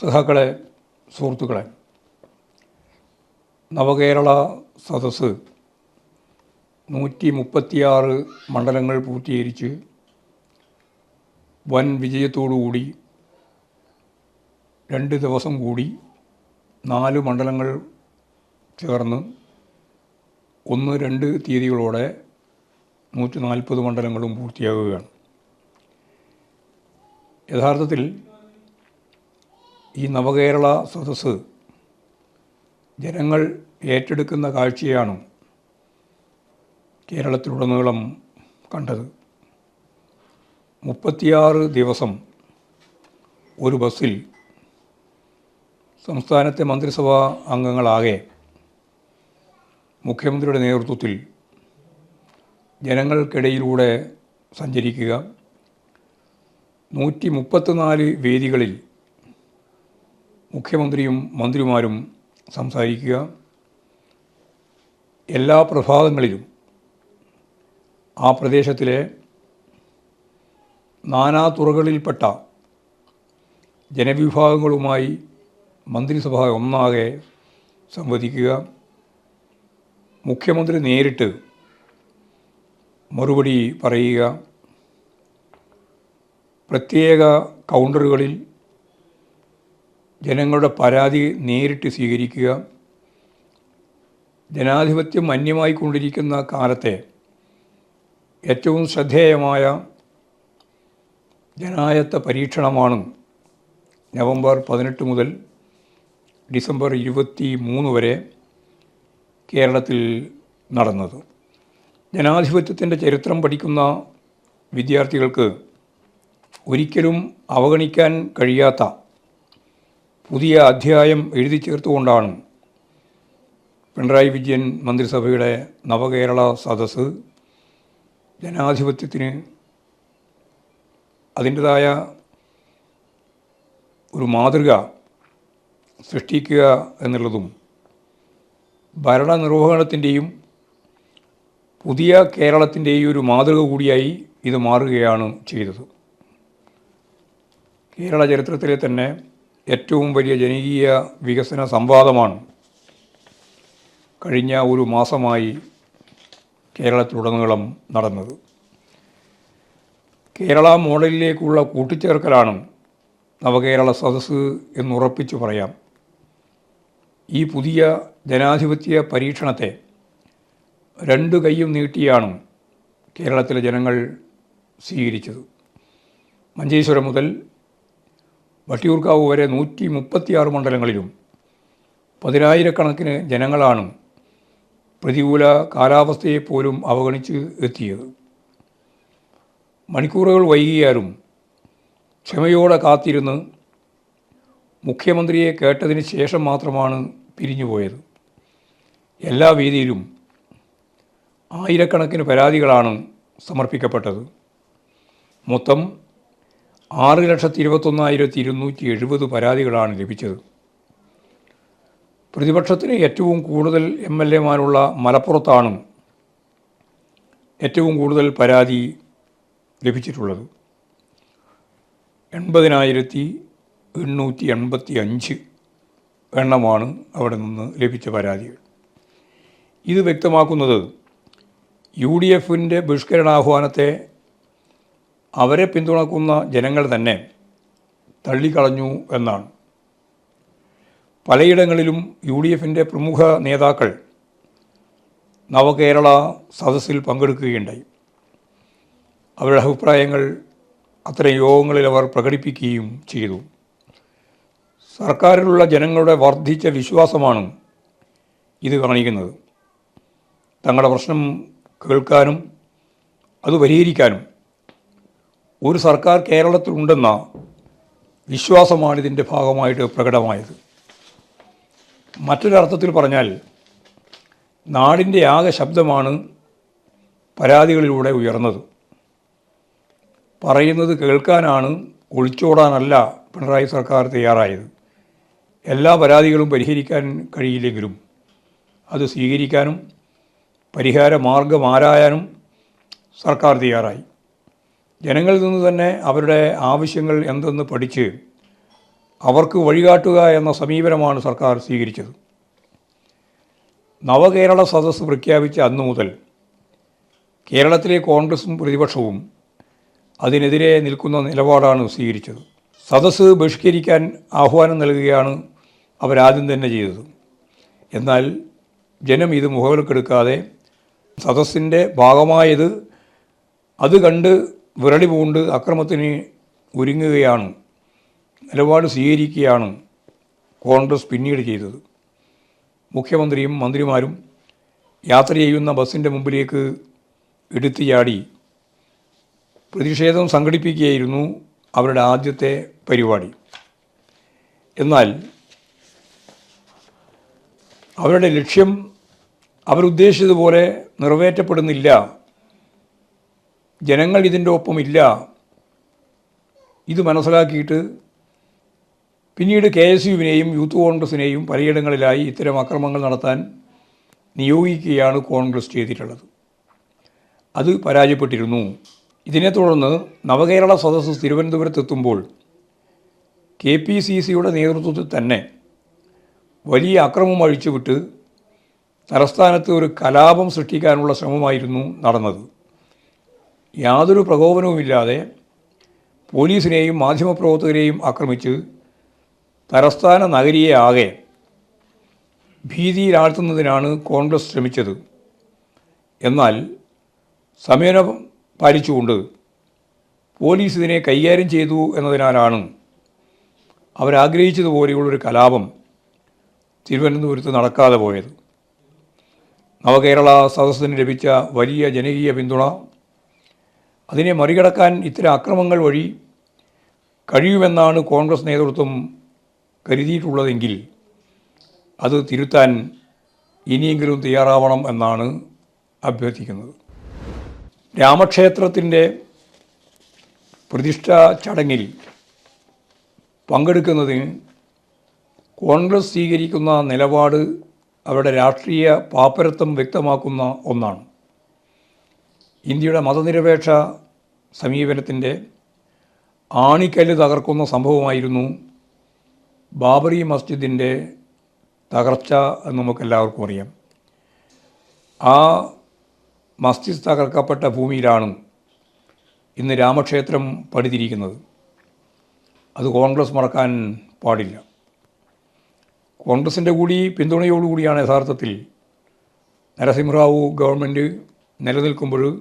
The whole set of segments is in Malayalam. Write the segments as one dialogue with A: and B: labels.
A: സഹാക്കളെ സുഹൃത്തുക്കളെ നവകേരള സദസ്സ് നൂറ്റി മുപ്പത്തിയാറ് മണ്ഡലങ്ങൾ പൂർത്തീകരിച്ച് വൻ വിജയത്തോടുകൂടി രണ്ട് ദിവസം കൂടി നാല് മണ്ഡലങ്ങൾ ചേർന്ന് ഒന്ന് രണ്ട് തീയതികളോടെ നൂറ്റി നാൽപ്പത് മണ്ഡലങ്ങളും പൂർത്തിയാകുകയാണ്. യഥാർത്ഥത്തിൽ ഈ നവകേരള സദസ്സ് ജനങ്ങൾ ഏറ്റെടുക്കുന്ന കാഴ്ചയാണ് കേരളത്തിലുടനീളം കണ്ടത്. മുപ്പത്തിയാറ് ദിവസം ഒരു ബസ്സിൽ സംസ്ഥാനത്തെ മന്ത്രിസഭാ അംഗങ്ങളാകെ മുഖ്യമന്ത്രിയുടെ നേതൃത്വത്തിൽ ജനങ്ങൾക്കിടയിലൂടെ സഞ്ചരിക്കുക. നൂറ്റി മുപ്പത്തിനാല് വേദികളിൽ മുഖ്യമന്ത്രിയും മന്ത്രിമാരും സംസാരിക്കുക. എല്ലാ പ്രഭാതങ്ങളിലും ആ പ്രദേശത്തിലെ നാനാതുറകളിൽപ്പെട്ട ജനവിഭാഗങ്ങളുമായി മന്ത്രിസഭ ഒന്നാകെ സംവദിക്കുക. മുഖ്യമന്ത്രി നേരിട്ട് മറുപടി പറയുക. പ്രത്യേക കൗണ്ടറുകളിൽ ജനങ്ങളുടെ പരാതി നേരിട്ട് സ്വീകരിക്കുക. ജനാധിപത്യം മന്യമായിക്കൊണ്ടിരിക്കുന്ന കാലത്തെ ഏറ്റവും ശ്രദ്ധേയമായ ജനായത്ത പരീക്ഷണമാണ് നവംബർ പതിനെട്ട് മുതൽ ഡിസംബർ ഇരുപത്തി മൂന്ന് വരെ കേരളത്തിൽ നടന്നത്. ജനാധിപത്യത്തിന്റെ ചരിത്രം പഠിക്കുന്ന വിദ്യാർത്ഥികൾക്ക് ഒരിക്കലും അവഗണിക്കാൻ കഴിയാത്ത പുതിയ അധ്യായം എഴുതി ചേർത്തുകൊണ്ടാണ് പിണറായി വിജയൻ മന്ത്രിസഭയുടെ നവകേരള സദസ്സ് ജനാധിപത്യത്തിന് അതിന്റെതായ ഒരു മാതൃക സൃഷ്ടിക്കുക എന്നുള്ളതും ഭരണനിർവഹണത്തിന്റെയും പുതിയ കേരളത്തിന്റെയും ഒരു മാതൃക കൂടിയായി ഇത് മാറുകയാണ് ചെയ്തത്. കേരള ചരിത്രത്തിലെ തന്നെ ഏറ്റവും വലിയ ജനകീയ വികസന സംവാദമാണ് കഴിഞ്ഞ ഒരു മാസമായി കേരളത്തിലുടനീളം നടന്നത്. കേരള മോഡലിലേക്കുള്ള കൂട്ടിച്ചേർക്കലാണ് നവകേരള സദസ്സ് എന്നുറപ്പിച്ചു പറയാം. ഈ പുതിയ ജനാധിപത്യ പരീക്ഷണത്തെ രണ്ട് കൈയും നീട്ടിയാണ് കേരളത്തിലെ ജനങ്ങൾ സ്വീകരിച്ചത്. മഞ്ചേശ്വരം മുതൽ വട്ടിയൂർക്കാവ് വരെ നൂറ്റി മുപ്പത്തിയാറ് മണ്ഡലങ്ങളിലും പതിനായിരക്കണക്കിന് ജനങ്ങളാണ് പ്രതികൂല കാലാവസ്ഥയെപ്പോലും അവഗണിച്ച് എത്തിയത്. മണിക്കൂറുകൾ വൈകിയാലും ക്ഷമയോടെ കാത്തിരുന്ന് മുഖ്യമന്ത്രിയെ കേട്ടതിന് ശേഷം മാത്രമാണ് പിരിഞ്ഞുപോയത്. എല്ലാ വേദിയിലും ആയിരക്കണക്കിന് പരാതികളാണ് സമർപ്പിക്കപ്പെട്ടത്. മൊത്തം ആറ് ലക്ഷത്തി ഇരുപത്തൊന്നായിരത്തി ഇരുന്നൂറ്റി എഴുപത് പരാതികളാണ് ലഭിച്ചത്. പ്രതിപക്ഷത്തിന് ഏറ്റവും കൂടുതൽ എം എൽ എമാരുള്ള മലപ്പുറത്താണ് ഏറ്റവും കൂടുതൽ പരാതി ലഭിച്ചിട്ടുള്ളത്. എൺപതിനായിരത്തി എണ്ണൂറ്റി എൺപത്തി അഞ്ച് എണ്ണമാണ് അവിടെ നിന്ന് ലഭിച്ച പരാതികൾ. ഇത് വ്യക്തമാക്കുന്നത് യു ഡി എഫിന്റെ ബഹിഷ്കരണാഹ്വാനത്തെ അവരെ പിന്തുണക്കുന്ന ജനങ്ങൾ തന്നെ തള്ളിക്കളഞ്ഞു എന്നാണ്. പലയിടങ്ങളിലും യു ഡി എഫിന്റെ പ്രമുഖ നേതാക്കൾ നവകേരള സദസ്സിൽ പങ്കെടുക്കുകയുണ്ടായി. അവരുടെ അഭിപ്രായങ്ങൾ അത്തരം യോഗങ്ങളിൽ അവർ പ്രകടിപ്പിക്കുകയും ചെയ്തു. സർക്കാരിലുള്ള ജനങ്ങളുടെ വർദ്ധിച്ച വിശ്വാസമാണ് ഇത് കാണിക്കുന്നത്. തങ്ങളുടെ പ്രശ്നം കേൾക്കാനും അത് പരിഹരിക്കാനും ഒരു സർക്കാർ കേരളത്തിലുണ്ടെന്ന വിശ്വാസമാണ് ഇതിന്റെ ഭാഗമായിട്ട് പ്രകടമായത്. മറ്റൊരർത്ഥത്തിൽ പറഞ്ഞാൽ നാടിന്റെ ആകെ ശബ്ദമാണ് പരാതികളിലൂടെ ഉയർന്നത്. പറയുന്നത് കേൾക്കാനാണ് ഒളിച്ചോടാനല്ല പിണറായി സർക്കാർ തയ്യാറായത്. എല്ലാ പരാതികളും പരിഹരിക്കാൻ കഴിയില്ലെങ്കിലും അത് സ്വീകരിക്കാനും പരിഹാര മാർഗം ആരായാനും സർക്കാർ തയ്യാറായി. ജനങ്ങളിൽ നിന്ന് തന്നെ അവരുടെ ആവശ്യങ്ങൾ എന്തെന്ന് പഠിച്ച് അവർക്ക് വഴികാട്ടുക എന്ന സമീപനമാണ് സർക്കാർ സ്വീകരിച്ചത്. നവകേരള സദസ്സ് പ്രഖ്യാപിച്ച അന്നു മുതൽ കേരളത്തിലെ കോൺഗ്രസും പ്രതിപക്ഷവും അതിനെതിരെ നിൽക്കുന്ന നിലപാടാണ് സ്വീകരിച്ചത്. സദസ്സ് ബഹിഷ്കരിക്കാൻ ആഹ്വാനം നൽകുകയാണ് അവരാദ്യം തന്നെ ചെയ്തത്. എന്നാൽ ജനം ഇത് മുഖവിലക്കെടുക്കാതെ സദസ്സിന്റെ ഭാഗമായത് അത് കണ്ട് വിരളി പൂണ്ട് അക്രമത്തിന് ഒരുങ്ങുകയാണ്. നിലപാട് സ്വീകരിക്കുകയാണ് കോൺഗ്രസ് പിന്നീട് ചെയ്തത്. മുഖ്യമന്ത്രിയും മന്ത്രിമാരും യാത്ര ചെയ്യുന്ന ബസ്സിന്റെ മുമ്പിലേക്ക് എടുത്തു ചാടി. പ്രതിഷേധം സംഘടിപ്പിക്കുകയായിരുന്നു അവരുടെ ആദ്യത്തെ പരിപാടി. എന്നാൽ അവരുടെ ലക്ഷ്യം അവരുദ്ദേശിച്ചതുപോലെ നിറവേറ്റപ്പെടുന്നില്ല. ജനങ്ങൾ ഇതിന്റെ ഒപ്പമില്ല. ഇത് മനസ്സിലാക്കിയിട്ട് പിന്നീട് കെ എസ് യുവിനെയും യൂത്ത് കോൺഗ്രസിനെയും പലയിടങ്ങളിലായി ഇത്തരം അക്രമങ്ങൾ നടത്താൻ നിയോഗിക്കുകയാണ് കോൺഗ്രസ് ചെയ്തിട്ടുള്ളത്. അത് പരാജയപ്പെട്ടിരുന്നു. ഇതിനെ തുടർന്ന് നവകേരള സദസ്സ് തിരുവനന്തപുരത്തെത്തുമ്പോൾ കെ പി സി സിയുടെ നേതൃത്വത്തിൽ തന്നെ വലിയ അക്രമം അഴിച്ചുവിട്ട് തലസ്ഥാനത്ത് ഒരു കലാപം സൃഷ്ടിക്കാനുള്ള ശ്രമമായിരുന്നു നടന്നത്. യാതൊരു പ്രകോപനവുമില്ലാതെ പോലീസിനെയും മാധ്യമപ്രവർത്തകരെയും ആക്രമിച്ച് തലസ്ഥാന നഗരിയെ ആകെ ഭീതിയിലാഴ്ത്തുന്നതിനാണ് കോൺഗ്രസ് ശ്രമിച്ചത്. എന്നാൽ സമയം പാലിച്ചുകൊണ്ട് പോലീസ് ഇതിനെ കൈകാര്യം ചെയ്തു എന്നതിനാലാണ് അവരാഗ്രഹിച്ചതുപോലെയുള്ളൊരു കലാപം തിരുവനന്തപുരത്ത് നടക്കാതെ പോയത്. നവകേരള സദസ്സിന് ലഭിച്ച വലിയ ജനകീയ പിന്തുണ അതിനെ മറികടക്കാൻ ഇത്തരം അക്രമങ്ങൾ വഴി കഴിയുമെന്നാണ് കോൺഗ്രസ് നേതൃത്വം കരുതിയിട്ടുള്ളതെങ്കിൽ അത് തിരുത്താൻ ഇനിയെങ്കിലും തയ്യാറാവണം എന്നാണ് അഭ്യർത്ഥിക്കുന്നത്. രാമക്ഷേത്രത്തിന്റെ പ്രതിഷ്ഠാ ചടങ്ങിൽ പങ്കെടുക്കുന്നതിന് കോൺഗ്രസ് സ്വീകരിക്കുന്ന നിലപാട് അവരുടെ രാഷ്ട്രീയ പാപ്പരത്വം വ്യക്തമാക്കുന്ന ഒന്നാണ്. ഇന്ത്യയുടെ മതനിരപേക്ഷ സമീപനത്തിന്റെ ആണിക്കല്ല് തകർക്കുന്ന സംഭവമായിരുന്നു ബാബറി മസ്ജിദിന്റെ തകർച്ച എന്ന് നമുക്കെല്ലാവർക്കും അറിയാം. ആ മസ്ജിദ് തകർക്കപ്പെട്ട ഭൂമിയിലാണ് ഇന്ന് രാമക്ഷേത്രം പണിതിരിക്കുന്നത്. അത് കോൺഗ്രസ് മറക്കാൻ പാടില്ല. കോൺഗ്രസിന്റെ കൂടി പിന്തുണയോടുകൂടിയാണ് യഥാർത്ഥത്തിൽ നരസിംഹറാവു ഗവൺമെന്റ് നിലനിൽക്കുമ്പോൾ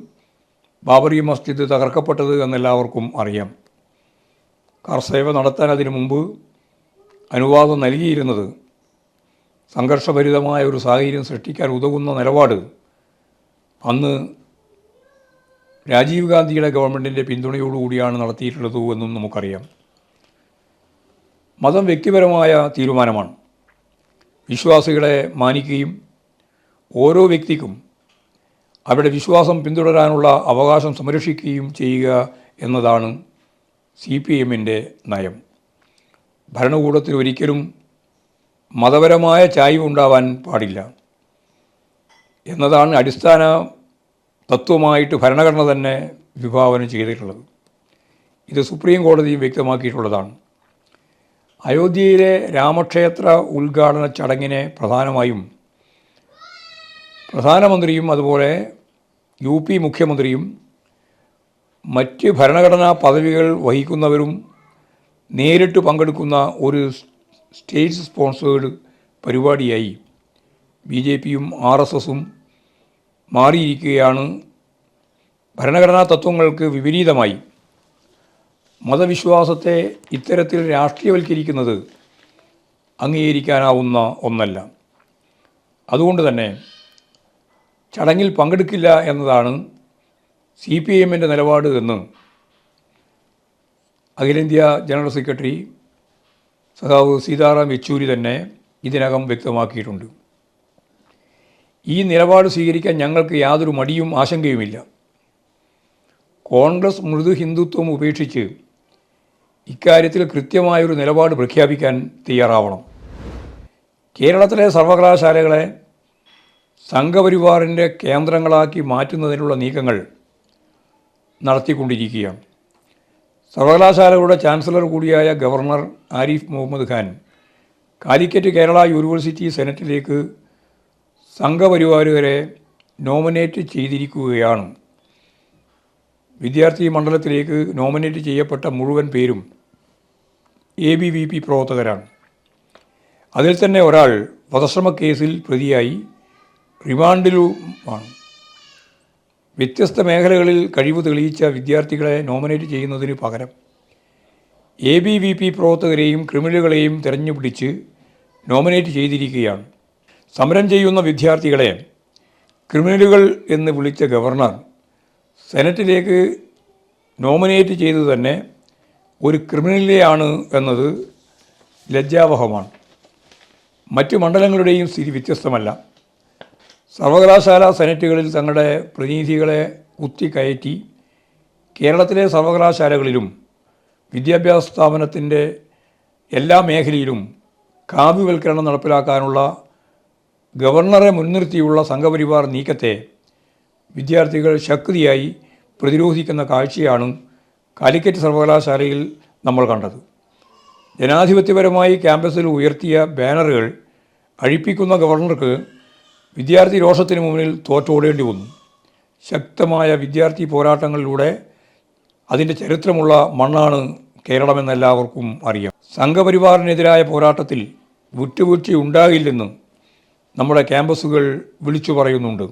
A: ബാബറി മസ്ജിദ് തകർക്കപ്പെട്ടത് എന്നെല്ലാവർക്കും അറിയാം. കർസേവ നടത്താൻ അതിനു മുമ്പ് അനുവാദം നൽകിയിരുന്നത് സംഘർഷഭരിതമായ ഒരു സാഹചര്യം സൃഷ്ടിക്കാൻ ഉതകുന്ന നിലപാട് അന്ന് രാജീവ് ഗാന്ധിയുടെ ഗവൺമെന്റിന്റെ പിന്തുണയോടുകൂടിയാണ് നടത്തിയിട്ടുള്ളത് എന്നും നമുക്കറിയാം. മതം വ്യക്തിപരമായ തീരുമാനമാണ്. വിശ്വാസികളെ മാനിക്കുകയും ഓരോ വ്യക്തിക്കും അവരുടെ വിശ്വാസം പിന്തുടരാനുള്ള അവകാശം സംരക്ഷിക്കുകയും ചെയ്യുക എന്നതാണ് സി പി എമ്മിന്റെ നയം. ഭരണകൂടത്തിൽ ഒരിക്കലും മതപരമായ ചായ്വ് ഉണ്ടാവാൻ പാടില്ല. എന്നതാണ് അടിസ്ഥാന തത്വമായിട്ട് ഭരണഘടന തന്നെ വിഭാവനം ചെയ്തിട്ടുള്ളത്. ഇത് സുപ്രീം കോടതിയും വ്യക്തമാക്കിയിട്ടുള്ളതാണ്. അയോധ്യയിലെ രാമക്ഷേത്ര ഉദ്ഘാടന ചടങ്ങിനെ പ്രധാനമായും പ്രധാനമന്ത്രിയും അതുപോലെ യു പി മുഖ്യമന്ത്രിയും മറ്റ് ഭരണഘടനാ പദവികൾ വഹിക്കുന്നവരും നേരിട്ട് പങ്കെടുക്കുന്ന ഒരു സ്റ്റേറ്റ് സ്പോൺസേഡ് പരിപാടിയായി ബി ജെ പിയും ആർ എസ് എസും മാറിയിരിക്കുകയാണ്. ഭരണഘടനാ തത്വങ്ങൾക്ക് വിപരീതമായി മതവിശ്വാസത്തെ ഇത്തരത്തിൽ രാഷ്ട്രീയവൽക്കരിക്കുന്നത് അംഗീകരിക്കാനാവുന്ന ഒന്നല്ല. അതുകൊണ്ട് തന്നെ ചടങ്ങിൽ പങ്കെടുക്കില്ല എന്നതാണ് സി പി എമ്മിന്റെ നിലപാട് എന്ന് അഖിലേന്ത്യാ ജനറൽ സെക്രട്ടറി സഖാവ് സീതാറാം യെച്ചൂരി തന്നെ ഇതിനകം വ്യക്തമാക്കിയിട്ടുണ്ട്. ഈ നിലപാട് സ്വീകരിക്കാൻ ഞങ്ങൾക്ക് യാതൊരു മടിയും ആശങ്കയുമില്ല. കോൺഗ്രസ് മൃദു ഹിന്ദുത്വം ഉപേക്ഷിച്ച് ഇക്കാര്യത്തിൽ കൃത്യമായൊരു നിലപാട് പ്രഖ്യാപിക്കാൻ തയ്യാറാവണം. കേരളത്തിലെ സർവകലാശാലകളെ സംഘപരിവാറിന്റെ കേന്ദ്രങ്ങളാക്കി മാറ്റുന്നതിനുള്ള നീക്കങ്ങൾ നടത്തിക്കൊണ്ടിരിക്കുകയാണ്. സർവകലാശാലകളുടെ ചാൻസലർ കൂടിയായ ഗവർണർ ആരിഫ് മുഹമ്മദ് ഖാൻ കാലിക്കറ്റ് കേരള യൂണിവേഴ്സിറ്റി സെനറ്റിലേക്ക് സംഘപരിവാരുകാരെ നോമിനേറ്റ് ചെയ്തിരിക്കുകയാണ്. വിദ്യാർത്ഥി മണ്ഡലത്തിലേക്ക് നോമിനേറ്റ് ചെയ്യപ്പെട്ട മുഴുവൻ പേരും എ ബി വി പി പ്രവർത്തകരാണ്. അതിൽ തന്നെ ഒരാൾ വധശ്രമ കേസിൽ പ്രതിയായി. റിമാൻഡിലുമാണ് വ്യത്യസ്ത മേഖലകളിൽ കഴിവ് തെളിയിച്ച വിദ്യാർത്ഥികളെ നോമിനേറ്റ് ചെയ്യുന്നതിന് പകരം എ ബി വി പി പ്രവർത്തകരെയും ക്രിമിനലുകളെയും തിരഞ്ഞുപിടിച്ച് നോമിനേറ്റ് ചെയ്തിരിക്കുകയാണ്. സമരം ചെയ്യുന്ന വിദ്യാർത്ഥികളെ ക്രിമിനലുകൾ എന്ന് വിളിച്ച ഗവർണർ സെനറ്റിലേക്ക് നോമിനേറ്റ് ചെയ്തു തന്നെ ഒരു ക്രിമിനലിനെയാണ് എന്നത് ലജ്ജാവഹമാണ്. മറ്റു മണ്ഡലങ്ങളുടെയും സ്ഥിതി വ്യത്യസ്തമല്ല. സർവകലാശാല സെനറ്റുകളിൽ തങ്ങളുടെ പ്രതിനിധികളെ കുത്തിക്കയറ്റി കേരളത്തിലെ സർവകലാശാലകളിലും വിദ്യാഭ്യാസ സ്ഥാപനത്തിന്റെ എല്ലാ മേഖലയിലും കാവ്യവൽക്കരണം നടപ്പിലാക്കാനുള്ള ഗവർണറെ മുൻനിർത്തിയുള്ള സംഘപരിവാർ നീക്കത്തെ വിദ്യാർത്ഥികൾ ശക്തിയായി പ്രതിരോധിക്കുന്ന കാഴ്ചയാണ് കാലിക്കറ്റ് സർവകലാശാലയിൽ നമ്മൾ കണ്ടത്. ജനാധിപത്യപരമായി ക്യാമ്പസിൽ ഉയർത്തിയ ബാനറുകൾ അഴിപ്പിക്കുന്ന ഗവർണർക്ക് വിദ്യാർത്ഥി രോഷത്തിന് മുന്നിൽ തോറ്റോടേണ്ടി വന്നു. ശക്തമായ വിദ്യാർത്ഥി പോരാട്ടങ്ങളിലൂടെ അതിന്റെ ചരിത്രമുള്ള മണ്ണാണ് കേരളമെന്നെല്ലാവർക്കും അറിയാം. സംഘപരിവാറിനെതിരായ പോരാട്ടത്തിൽ വിട്ടുവീഴ്ചയുണ്ടാകില്ലെന്ന് നമ്മുടെ ക്യാമ്പസുകൾ വിളിച്ചു പറയുന്നുണ്ട്.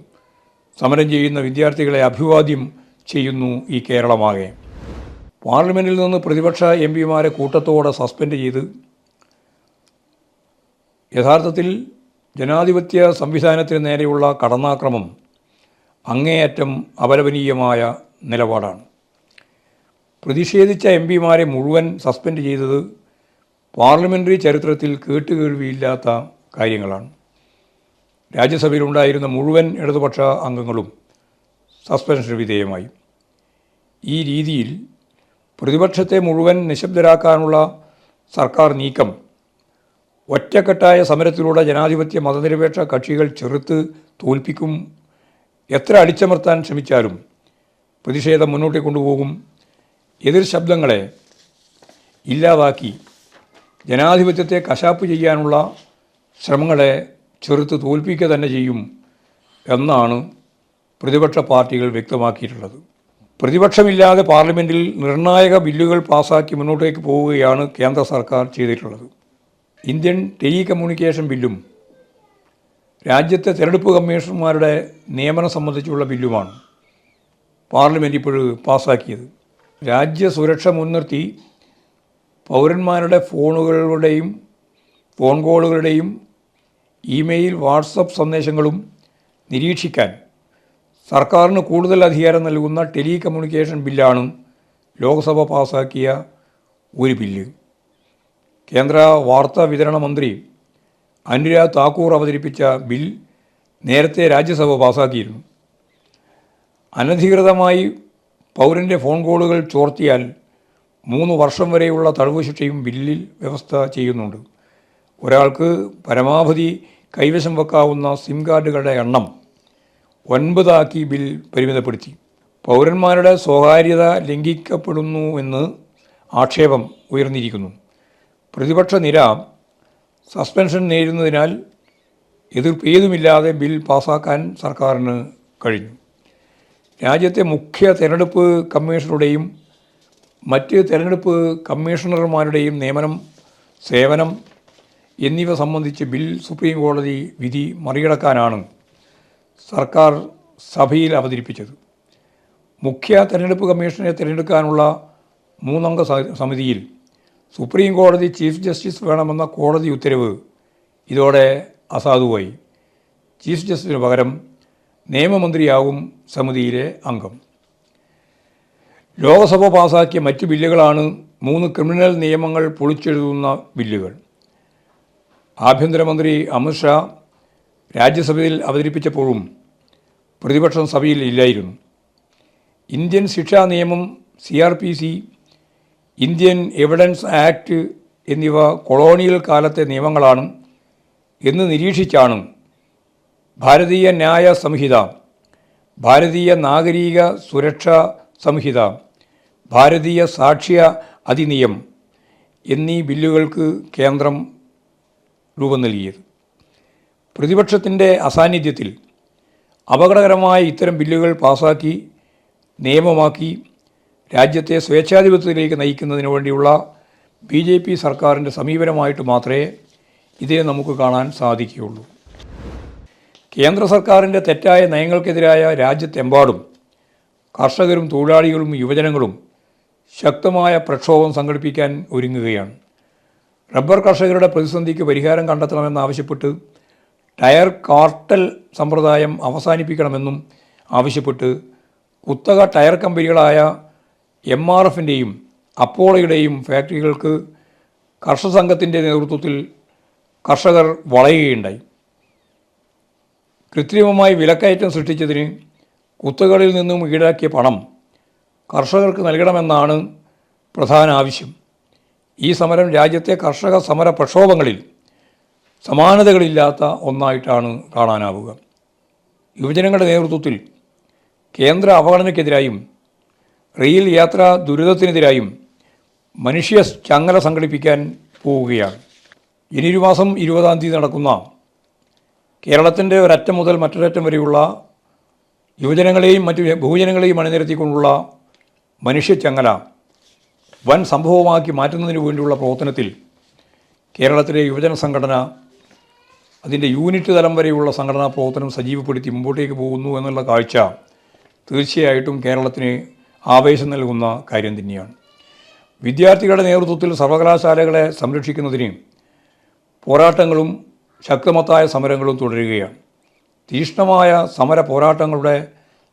A: സമരം ചെയ്യുന്ന വിദ്യാർത്ഥികളെ അഭിവാദ്യം ചെയ്യുന്നു ഈ കേരളമാകെ. പാർലമെന്റിൽ നിന്ന് പ്രതിപക്ഷ എം പിമാരെ കൂട്ടത്തോടെ സസ്പെൻഡ് ചെയ്ത് യഥാർത്ഥത്തിൽ ജനാധിപത്യ സംവിധാനത്തിന് നേരെയുള്ള കടന്നാക്രമം അങ്ങേയറ്റം അപലപനീയമായ നിലപാടാണ്. പ്രതിഷേധിച്ച എം പിമാരെ മുഴുവൻ സസ്പെൻഡ് ചെയ്തത് പാർലമെന്ററി ചരിത്രത്തിൽ കേട്ടുകേൾവിയില്ലാത്ത കാര്യങ്ങളാണ്. രാജ്യസഭയിലുണ്ടായിരുന്ന മുഴുവൻ ഇടതുപക്ഷ അംഗങ്ങളും സസ്പെൻഷൻ വിധേയമായി. ഈ രീതിയിൽ പ്രതിപക്ഷത്തെ മുഴുവൻ നിശബ്ദരാക്കാനുള്ള സർക്കാർ നീക്കം ഒറ്റക്കെട്ടായ സമരത്തിലൂടെ ജനാധിപത്യ മതനിരപേക്ഷ കക്ഷികൾ ചെറുത്ത് തോൽപ്പിക്കും. എത്ര അടിച്ചമർത്താൻ ശ്രമിച്ചാലും പ്രതിഷേധം മുന്നോട്ട് കൊണ്ടുപോകും. എതിർ ശബ്ദങ്ങളെ ഇല്ലാതാക്കി ജനാധിപത്യത്തെ കശാപ്പ് ചെയ്യാനുള്ള ശ്രമങ്ങളെ ചെറുത്ത് തോൽപ്പിക്കുക തന്നെ ചെയ്യും എന്നാണ് പ്രതിപക്ഷ പാർട്ടികൾ വ്യക്തമാക്കിയിട്ടുള്ളത്. പ്രതിപക്ഷമില്ലാതെ പാർലമെന്റിൽ നിർണായക ബില്ലുകൾ പാസാക്കി മുന്നോട്ടേക്ക് പോവുകയാണ് കേന്ദ്ര സർക്കാർ ചെയ്തിട്ടുള്ളത്. ഇന്ത്യൻ ടെലി കമ്മ്യൂണിക്കേഷൻ ബില്ലും രാജ്യത്തെ തെരഞ്ഞെടുപ്പ് കമ്മീഷണർമാരുടെ നിയമനം സംബന്ധിച്ചുള്ള ബില്ലുമാണ് പാർലമെന്റ് ഇപ്പോൾ പാസ്സാക്കിയത്. രാജ്യസുരക്ഷ മുൻനിർത്തി പൗരന്മാരുടെ ഫോണുകളുടെയും ഫോൺ കോളുകളുടെയും ഇമെയിൽ വാട്സപ്പ് സന്ദേശങ്ങളും നിരീക്ഷിക്കാൻ സർക്കാരിന് കൂടുതൽ അധികാരം നൽകുന്ന ടെലി കമ്മ്യൂണിക്കേഷൻ ബില്ലാണ് ലോക്സഭ പാസാക്കിയ ഒരു ബില്ല്. കേന്ദ്ര വാർത്താ വിതരണ മന്ത്രി അനുരാഗ് താക്കൂർ അവതരിപ്പിച്ച ബിൽ നേരത്തെ രാജ്യസഭ പാസാക്കിയിരുന്നു. അനധികൃതമായി പൗരന്റെ ഫോൺ കോളുകൾ ചോർത്തിയാൽ മൂന്ന് വർഷം വരെയുള്ള തടവ് ശിക്ഷയും ബില്ലിൽ വ്യവസ്ഥ ചെയ്യുന്നുണ്ട്. ഒരാൾക്ക് പരമാവധി കൈവശം വെക്കാവുന്ന സിം കാർഡുകളുടെ എണ്ണം ഒൻപതാക്കി ബിൽ പരിമിതപ്പെടുത്തി. പൗരന്മാരുടെ സ്വകാര്യത ലംഘിക്കപ്പെടുന്നു എന്ന് ആക്ഷേപം ഉയർന്നിരിക്കുന്നു. പ്രതിപക്ഷ നിര സസ്പെൻഷൻ നേരിടുന്നതിനാൽ എതിർപ്പ് ഏതുമില്ലാതെ ബിൽ പാസാക്കാൻ സർക്കാരിന് കഴിഞ്ഞു. രാജ്യത്തെ മുഖ്യ തെരഞ്ഞെടുപ്പ് കമ്മീഷണറുടെയും മറ്റ് തെരഞ്ഞെടുപ്പ് കമ്മീഷണർമാരുടെയും നിയമനം സേവനം എന്നിവ സംബന്ധിച്ച് ബിൽ സുപ്രീം കോടതി വിധി മറികടക്കാനാണ് സർക്കാർ സഭയിൽ അവതരിപ്പിച്ചത്. മുഖ്യ തെരഞ്ഞെടുപ്പ് കമ്മീഷനെ തിരഞ്ഞെടുക്കാനുള്ള മൂന്നംഗ സമിതിയിൽ സുപ്രീം കോടതി ചീഫ് ജസ്റ്റിസ് വേണമെന്ന കോടതി ഉത്തരവ്. ഇതോടെ അസാധുവായി. ചീഫ് ജസ്റ്റിസിന് പകരം നിയമമന്ത്രിയാകും സമിതിയിലെ അംഗം. ലോകസഭ പാസാക്കിയ മറ്റ് ബില്ലുകളാണ് മൂന്ന് ക്രിമിനൽ നിയമങ്ങൾ പൊളിച്ചെഴുതുന്ന ബില്ലുകൾ. ആഭ്യന്തരമന്ത്രി അമിത്ഷാ രാജ്യസഭയിൽ അവതരിപ്പിച്ചപ്പോഴും പ്രതിപക്ഷം സഭയിൽ ഇല്ലായിരുന്നു. ഇന്ത്യൻ ശിക്ഷാ നിയമം C R P C Indian evidence act എന്നിവ കൊളോണിയൽ കാലത്തെ നിയമങ്ങളാണ് എന്ന് നിരീക്ഷിച്ചാണ് ഭാരതീയ ന്യായ സംഹിത ഭാരതീയ നാഗരിക സുരക്ഷാ സംഹിത ഭാരതീയ സാക്ഷ്യ അധിനിയം എന്നീ ബില്ലുകൾക്ക് കേന്ദ്രം രൂപം നൽകിയത്. പ്രതിപക്ഷത്തിന്റെ അസാന്നിധ്യത്തിൽ അപകടകരമായ ഇത്തരം ബില്ലുകൾ പാസാക്കി നിയമമാക്കി രാജ്യത്തെ സ്വേച്ഛാധിപത്യത്തിലേക്ക് നയിക്കുന്നതിന് വേണ്ടിയുള്ള ബി ജെ പി സർക്കാരിന്റെ സമീപനമായിട്ട് മാത്രമേ ഇതിനെ നമുക്ക് കാണാൻ സാധിക്കുകയുള്ളൂ. കേന്ദ്ര സർക്കാരിന്റെ തെറ്റായ നയങ്ങൾക്കെതിരായ രാജ്യത്തെമ്പാടും കർഷകരും തൊഴിലാളികളും യുവജനങ്ങളും ശക്തമായ പ്രക്ഷോഭം സംഘടിപ്പിക്കാൻ ഒരുങ്ങുകയാണ്. റബ്ബർ കർഷകരുടെ പ്രതിസന്ധിക്ക് പരിഹാരം കണ്ടെത്തണമെന്നാവശ്യപ്പെട്ട് ടയർ കാർട്ടൽ സമ്പ്രദായം അവസാനിപ്പിക്കണമെന്നും ആവശ്യപ്പെട്ട് കുത്തക ടയർ കമ്പനികളായ എം ആർ എഫിന്റെയും അപ്പോളയുടെയും ഫാക്ടറികൾക്ക് കർഷക സംഘത്തിന്റെ നേതൃത്വത്തിൽ കർഷകർ വളയുകയുണ്ടായി. കൃത്രിമമായി വിലക്കയറ്റം സൃഷ്ടിച്ചതിന് കുത്തകളിൽ നിന്നും ഈടാക്കിയ പണം കർഷകർക്ക് നൽകണമെന്നാണ് പ്രധാന ആവശ്യം. ഈ സമരം രാജ്യത്തെ കർഷക സമര പ്രക്ഷോഭങ്ങളിൽ സമാനതകളില്ലാത്ത ഒന്നായിട്ടാണ് കാണാനാവുക. യുവജനങ്ങളുടെ നേതൃത്വത്തിൽ കേന്ദ്ര അവഗണനയ്ക്കെതിരായും റെയിൽ യാത്രാ ദുരിതത്തിനെതിരായും മനുഷ്യ ചങ്ങല സംഘടിപ്പിക്കാൻ പോവുകയാണ്. ഇനി ഒരു മാസം ഇരുപതാം തീയതി നടക്കുന്ന കേരളത്തിന്റെ ഒരറ്റം മുതൽ മറ്റൊരറ്റം വരെയുള്ള യുവജനങ്ങളെയും മറ്റ് ബഹുജനങ്ങളെയും അണിനിരത്തിക്കൊണ്ടുള്ള മനുഷ്യച്ചങ്ങല വൻ സംഭവമാക്കി മാറ്റുന്നതിന് വേണ്ടിയുള്ള പ്രവർത്തനത്തിൽ കേരളത്തിലെ യുവജന സംഘടന അതിന്റെ യൂണിറ്റ് തലം വരെയുള്ള സംഘടനാ പ്രവർത്തനം സജീവപ്പെടുത്തി മുമ്പോട്ടേക്ക് പോകുന്നു എന്നുള്ള കാഴ്ച തീർച്ചയായിട്ടും കേരളത്തിന് ആവേശം നൽകുന്ന കാര്യം തന്നെയാണ്. വിദ്യാർത്ഥികളുടെ നേതൃത്വത്തിൽ സർവകലാശാലകളെ സംരക്ഷിക്കുന്നതിന് പോരാട്ടങ്ങളും ശക്തമത്തായ സമരങ്ങളും തുടരുകയാണ്. തീഷ്ണമായ സമര പോരാട്ടങ്ങളുടെ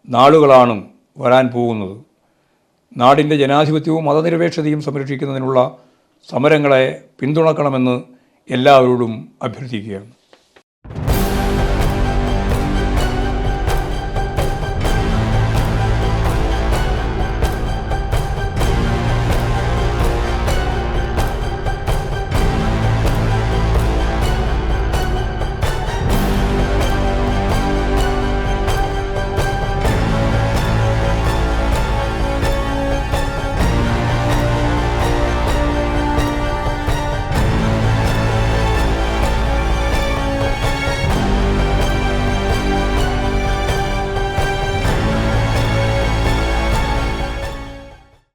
A: നാളുകളാണ് വരാൻ പോകുന്നത്. നാടിന്റെ ജനാധിപത്യവും മതനിരപേക്ഷതയും സംരക്ഷിക്കുന്നതിനുള്ള സമരങ്ങളെ പിന്തുണക്കണമെന്ന് എല്ലാവരോടും അഭ്യർത്ഥിക്കുകയാണ്.